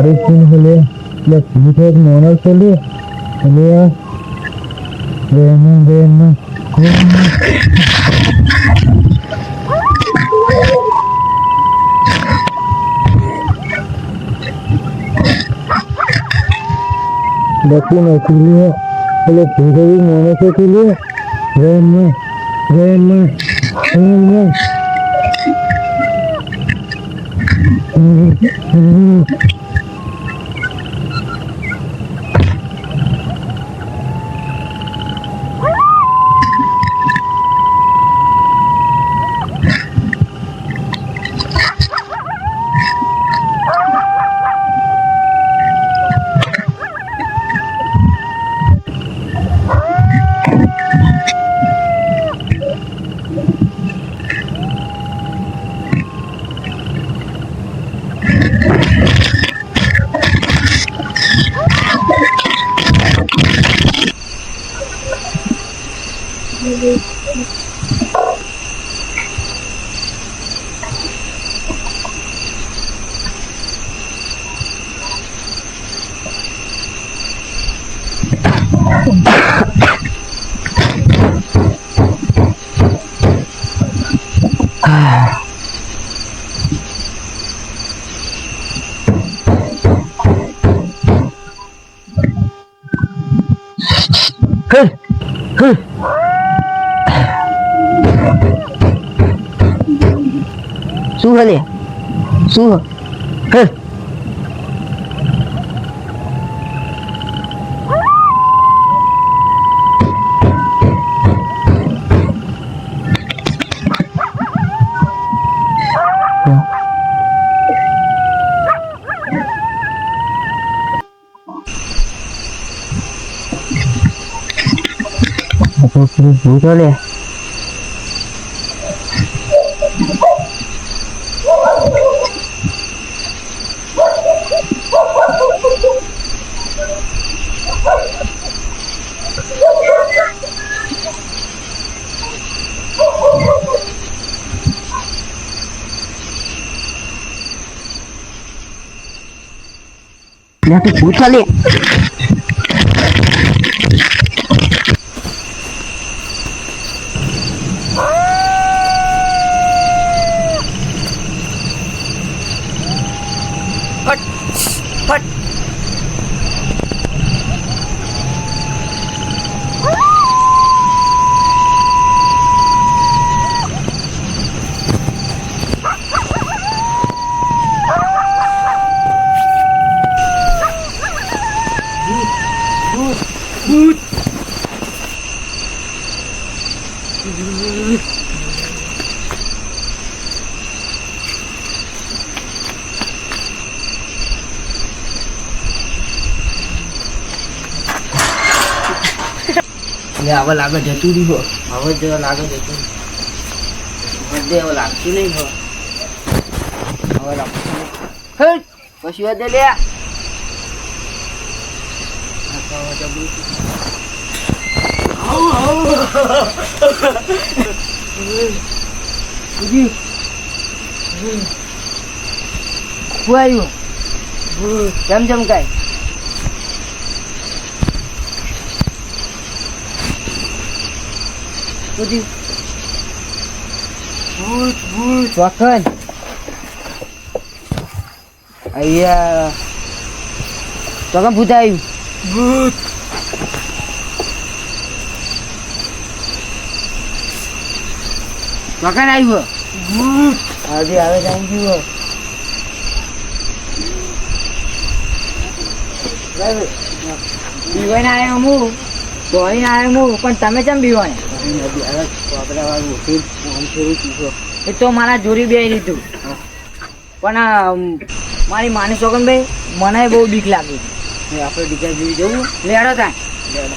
એટલે તારી સ્કીન એટલે એટલે ભૂત એક મોનર છે લે. એટલે રેન રેન લખી નાખી લે એટલે ભૂત એવી મોનર છે લે. રેન રેન રેન શું હલે શું હે ભૂત હલે લે તું ભૂત હલે લે હવે લાગે જતું રહ્યું હવે જ લાગે જતું બધે હવે લાગતું નહીં હવે લાગતું નહીં પછી વધે લે કેમ જમ કાંઈ બધી ભૂત ભૂત વખત અહીંયા તો કેમ ભૂત આવ્યું ભૂત. વખત આવ્યું ભૂત. આજે આવે જાઉં છું બીવાઈને આવ્યો હું દોડીને આવ્યો હું પણ તમે કેમ બીવાય એ તો મારા જોરી બે લીધું. પણ મારી માની ભાઈ મને બહુ બીક લાગી. આપણે બીજા જોઈ જવું? લેડો થાય લેડો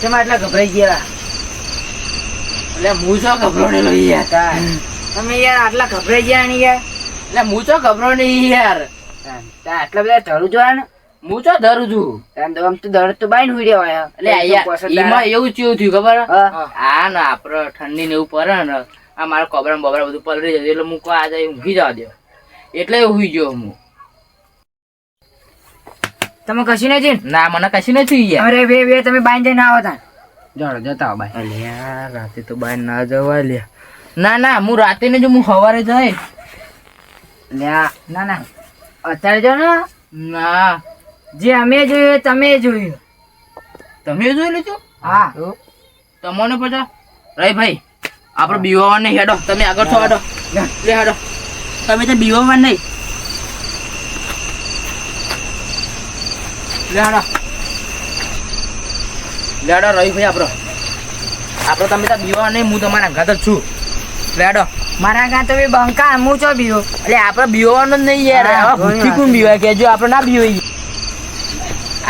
કેમ એટલા ગભરાઈ ગયા. એટલે હું ગભરાણેલો યાર. તમે યાર આટલા ગભરાઈ ગયા ને યાર. એટલે હું છો ગભરાણો નહીં યાર. આટલા બધા ધરું જોવા ને હું તો ધરું છું? તાર તો આમ તો દરદ તો બાઈને હુઈ રહ્યા હોય. એટલે એમાં એવું ચેવું થયું ખબર? હા. આ ને આપડે ઠંડી ને એવું પડે ને આ મારા કોબરા બબરા બધું પલરી જતું એટલે હું કહું આજે ઊંઘી જવા દે એટલે હુઈ ગયો હું. તમે કશું નથી? ના મને કશું નથી યાર. અરે બે બે તમે બાઈ જઈને આવો તા જાડો જતા આવો બાઈ. અલ્યા રાતે તો બહાર ના જવા લ્યા ના ના હું રાતે ને જો હું સવારે જાય લે ના ના અત્યારે જો ને. ના. જે અમે જોયું તમે જોયું. તમે જોઈ લીધું? હા. તમને પછી રહી ભાઈ આપણે બીવાવાને હેડો. તમે આગળ છો હેડો. લે હેડો. તમે તો બીવાવા નહીં. લે હેડો રહી ભાઈ આપણો. આપણો તમે તો બીવાવા નહીં હું તમારા ઘાત જ છું. લેડો. મારા ઘા તો બી બંકા હું છો બીયો એટલે આપણે બીવાનું જ નહીં યાર. ભૂખી કોણ બીવાય? કે જો આપણે ના બીવાઈએ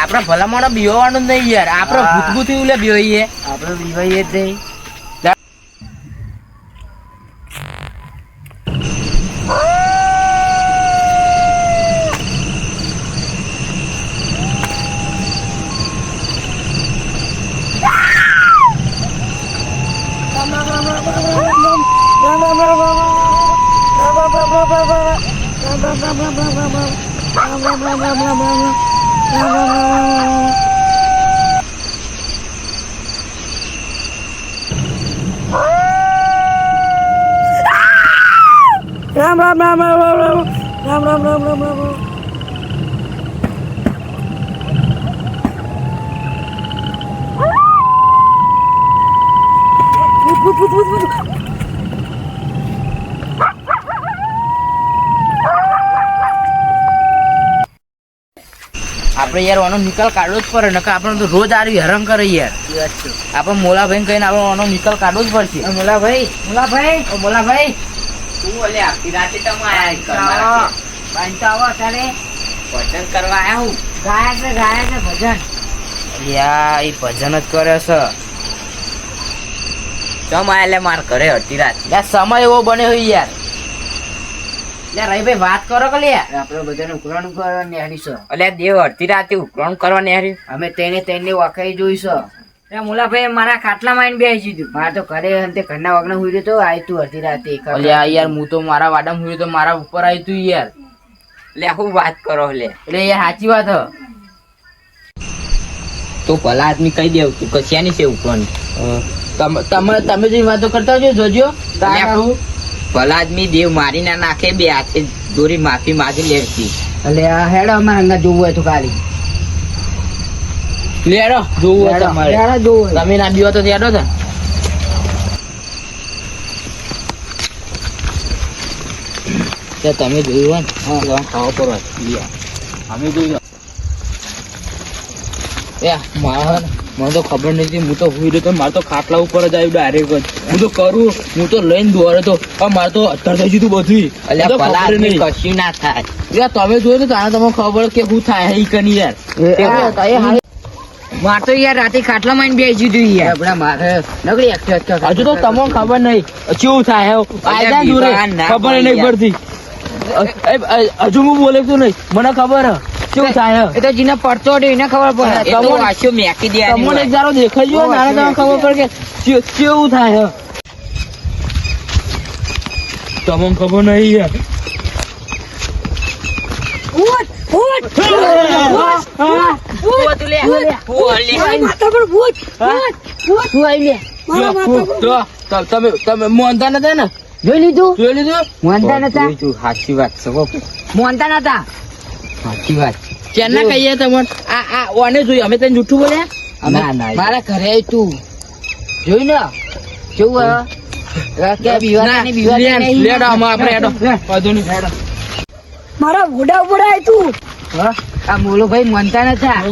આપણે ભલામણો બીવાનું જ નહીં યાર. આપણે હા. ભૂતભૂત ઉલે બીવાઈએ. આપણે બીવાઈએ જ નહીં. Ram ram ram ram ram ram ram ram ram ram ram ram Put, put, put, put, put. આપણે યાર આનો નિકાલ કાઢવો જ પડે નકર આપણે તો રોજ આવી હેરાન કરે યાર. આપણે મોલાભાઈ કહીને આપણે આનો નિકાલ કાઢવો જ પડશે. મોલાભાઈ મોલાભાઈ ઓ મોલાભાઈ. તું ઓલે આખી રાતે તમે આયા બાઈન તો આવો અત્યારે. ભજન કરવા આયા હું? ગાયા છે ગાયા છે ભજન. યા એ ભજન જ કરે છે. ચમ આયા લે માર ઘરે અડધી રાત. સમય એવો બને હોય યાર. લે રહી વાત કરો કે લે આપણે બધાને ઉકળાણ કરવા નેહરી છે. દેવ અડધી રાતે ઉકરણ કરવા ને અમે તેને તેને વખાઈ જોઈશું. એ મુલાભાઈ મારા ખાટલામાં આવીને બેસી દીધું. મારે તો ઘરે અંતે ઘરના વગને હુઈ રહ્યો તો આય તું અડધી રાતે એક યાર હું તો મારા વાડામાં હુંયો તો મારા ઉપર આવી તું યાર. લે હું વાત કરો લે. એટલે યાર સાચી વાત હ. તો ભલા આદમી કહી દેવ તું કશિયાની છે ઉપર તમે તમે તમે જે વાતો કરતા છો જોજો. ભલા આદમી દેવ મારી ના નાખે બે હાથે દોરી માફી માગી લેતી. એટલે આ હેડો જોવું હોય તો ખાલી. લેડો જોવું હોય તમારે. લેડો જોવું હોય. તમે ના બીવો તો લેડો છે. તે તમે જોયું હોય ને? હા. ખાવા પડવા અમે જોયું. એ મારા મને તો ખબર નથી હું તો હુઈ તો મારે તો ખાટલા ઉપર જ આવ્યું ડાયરેક્ટ હું તો કરું હું તો લઈને દોરે તો. પણ મારે તો અત્યારે થઈ ગયું બધું અલ્યા. કશું ના થાય. યાર તમે જોયું ને તારે તમને ખબર કે હું થાય હઈ કની યાર. મારે તો યાર રાતે ખાટલા માં બેસી દીધું યાર. આપણા મારે નકરી હજુ તો તમને ખબર નહીં શું થાય દૂરે. ખબર નહીં પડતી. હજુ હું બોલે તું નહીં. મને ખબર હે. શું થાય એ તો જીને પડતો હતો એને ખબર પડે એ વાસ્યો મેકી દે તમને એક દારો દેખાઈ ગયો તમને ખબર પડે કે કેવું થાય તમને ખબર નહીં યાર ઉઠ નતા જોઈ લીધું જોઈ લીધું મોંતા નતા સાચી વાત છે મોંતા નતા સાચી વાત. ચેના કહીએ તમને આ આ ઓને જોયું અમે તને જૂઠું બોલ્યા? મારા ઘરે આવી તું. જોયું ને? કેવું મારા મોલો ભાઈ મનતા નતા?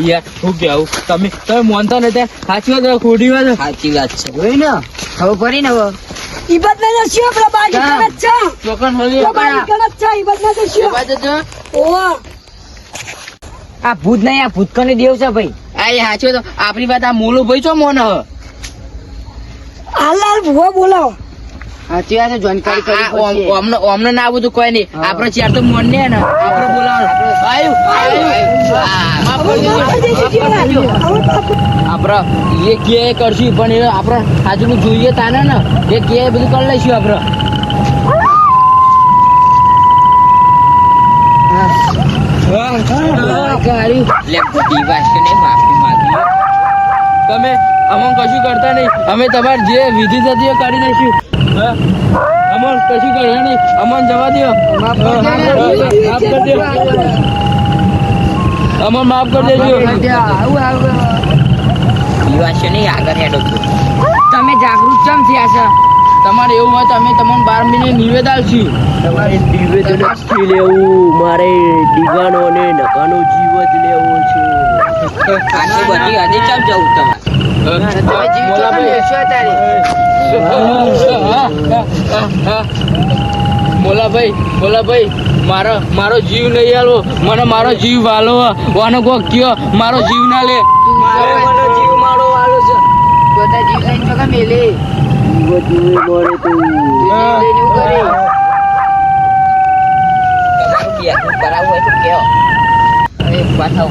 યાર શું કેવું? તમે તમે માનતા નથી સાચી વાત ખોટી વાત સાચી વાત છે. જોઈ ને ખબર પડી ને હવે? ઈ બદલા જશું આપણા બાજી હા. છે. ચોકન હોલી બાજી કણક છે ઈ બદલા જશું. ઓવા આ ભૂત નહીં આ ભૂતકની દેવ છે ભાઈ. આ એ સાચી તો આપણી વાત આ મોલો ભાઈ છો મોન હ હાલ ભૂવા બોલાવો સાચી વાત છે જાણકારી અમને ના બધું કોઈ નહીં. આપણે ચાર તો મોન ને ને આપણે બોલાવવાનું. આપણે એ કે કરશું પણ એ આપણે હાજરું જોઈએ તાને ને એ કે બધું કરી લઈશું આપણે તમે અમન કશું કરતા નહીં. અમે તમારે જે વિધિ થતી કરી દઈશું? અમન કશું કરે નહીં. અમન જવા દો માફ કરી દો. અમન માફ કરી દેજો. કે નહીં આગળ હેડો તમે જાગૃત કેમ થયા છો? તમારે એવું હોય તો અમે તમને બાર મહિને નિવેદ આવશું તમારે નિવેદન નથી લેવું. મારે દીવાનો અને નકાનો જીવ જ લેવો છે. આટલી બધી આજે કેમ જવું તમારે? તમે જીવ તો ભાઈ બોલા ભાઈ મારો મારો જીવ નહીં આલો મને મારો જીવ વાલો વાનો કોક કયો મારો જીવ ના લે. જીવ મારો વાલો છે. બધા જીવ લઈને તો કે મેલે. જીવ જીવ મળે લઈને એવું કરે. તમારું બેઠું કરાવવું હોય તો કહો અરે પાછા.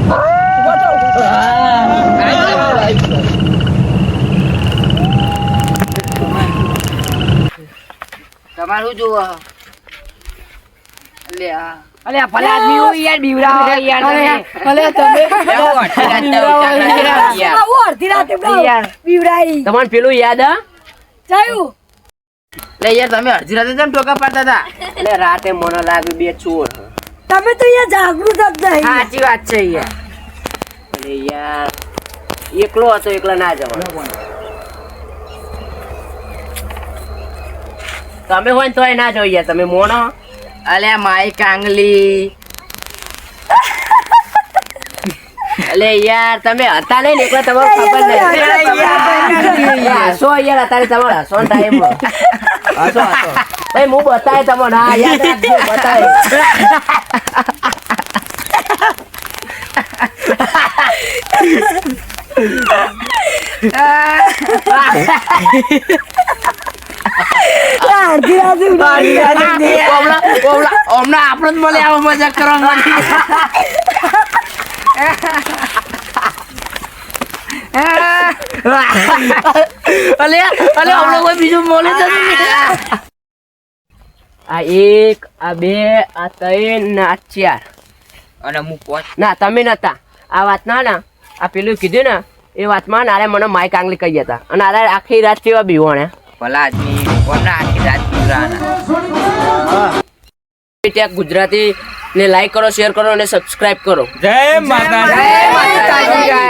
તમારું જુઓ. લે આ. અલે આ આદમી હોય યાર બીવડાવો યાર ભલે તમે એવું અડધી રાતે યાર. આવું અડધી રાતે યાર. બીવડાઈ. તમારે પેલું યાદ હા જાયું. લે યાર તમે અડધી રાતે કેમ ટોકા પાડતા હતા? એટલે રાતે મને લાગ્યું બે ચોર. તમે તો અહીંયા જાગૃત જ સાચી વાત છે યાર. અરે યાર એકલો હતો એકલા ના જવાનો. તમે હોય ને તોય ના જાવ યાર તમે મોણો અલ્યા માઈ કાંગલી એટલે યાર તમે હતા નહીં ને એકલા તમારે ખબર નહીં હસો યાર અત્યારે તમારે હસો ટાઈમ હસો હસો ભાઈ હું બતાય તમને હા યાદ રાખજો બતાય અડધી રાતે ઉડાડી. ઓમલા ઓમલા ઓમલા આપણો જ મળે આવો મજાક કરવા માંડી અલે અલે ઓમલો કોઈ બીજું મળે તો આ એક આ બે આ ત્રણ ને આ ચાર. અને હું પોચ ના તમે નતા. આ વાત ના ના. આ પેલું કીધું ને એ વાતમાં નારે મને માઇક આંગલી કહી હતા. અને આરે આખી રાત કેવા બીવાણે? ભલા આદમી ઓમના આખી રાત ત્યાં ગુજરાતી ને લાઈક કરો શેર કરો અને સબસ્ક્રાઇબ કરો. જય માતા જય માતાજી.